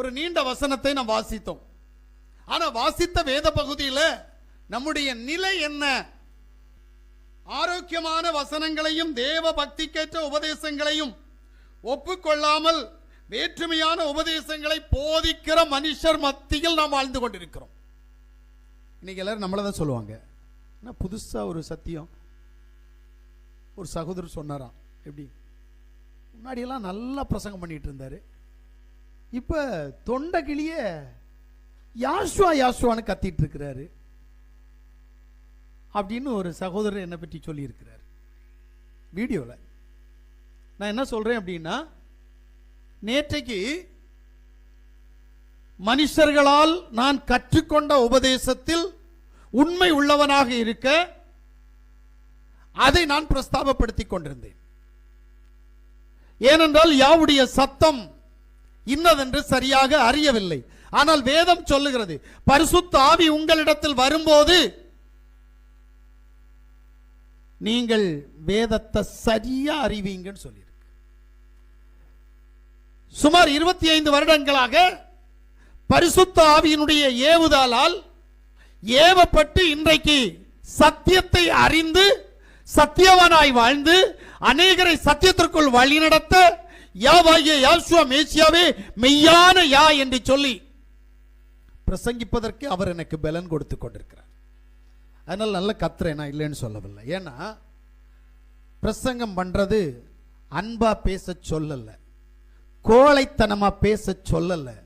ஒரு நீண்ட வசனத்தை நாம் வாசித்தோம். ஆனால் வாசித்த வேத பகுதியில் நம்முடைய நிலை என்ன? ஆரோக்கியமான வசனங்களையும் தேவ பக்திக்கேற்ற உபதேசங்களையும் ஒப்புக்கொள்ளாமல் வேற்றுமையான உபதேசங்களை போதிக்கிற மனுஷர் மத்தியில் நாம் வாழ்ந்து கொண்டிருக்கிறோம். இன்னைக்கு எல்லாரும் நம்மளை தான் சொல்லுவாங்க. என்ன புதுசாக ஒரு சத்தியம்? ஒரு சகோதரர் சொன்னாராம். எப்படி? முன்னாடியெல்லாம் நல்லா பிரசங்கம் பண்ணிட்டு இருந்தார். இப்ப தொண்டை கிளிய யாசுவா யாசுவான்னு கத்திட்டு இருக்கிறாரு. அப்படின்னு ஒரு சகோதரர் என்னை பற்றி சொல்லியிருக்கிறார். வீடியோவில் நான் என்ன சொல்றேன் அப்படின்னா நேற்றைக்கு மனுஷர்களால் நான் கற்றுக்கொண்ட உபதேசத்தில் உண்மை உள்ளவனாக இருக்க அதை நான் பிரஸ்தாபப்படுத்திக் கொண்டிருந்தேன். ஏனென்றால் யாவுடைய சத்தம் இன்னதென்று சரியாக அறியவில்லை. ஆனால் வேதம் சொல்லுகிறது பரிசுத்த ஆவி உங்களிடத்தில் வரும்போது நீங்கள் வேதத்தை சரியா அறிவீங்கன்னு சொல்லியிருக்கு. சுமார் இருபத்தி ஐந்து வருடங்களாக பரிசுத்த ஆவியினுடைய ஏவுதலால் ஏவப்பட்டு இன்றைக்கு சத்தியத்தை அறிந்து சத்தியவானாய் வாழ்ந்து அநேகரை சத்தியத்திற்குள் வழிநடத்த யாவாகிய யாசுவா மேசியாவே மெய்யான யா என்று சொல்லி பிரசங்கிப்பதற்கு அவர் எனக்கு பலன் கொடுத்து கொண்டிருக்கிறார். அதனால் நல்ல கத்துறேன் நான் இல்லைன்னு சொல்லவில்லை. ஏன்னா பிரசங்கம் பண்ணுறது அன்பா பேச சொல்லலை. கோழைத்தனமாக பேச சொல்லலை.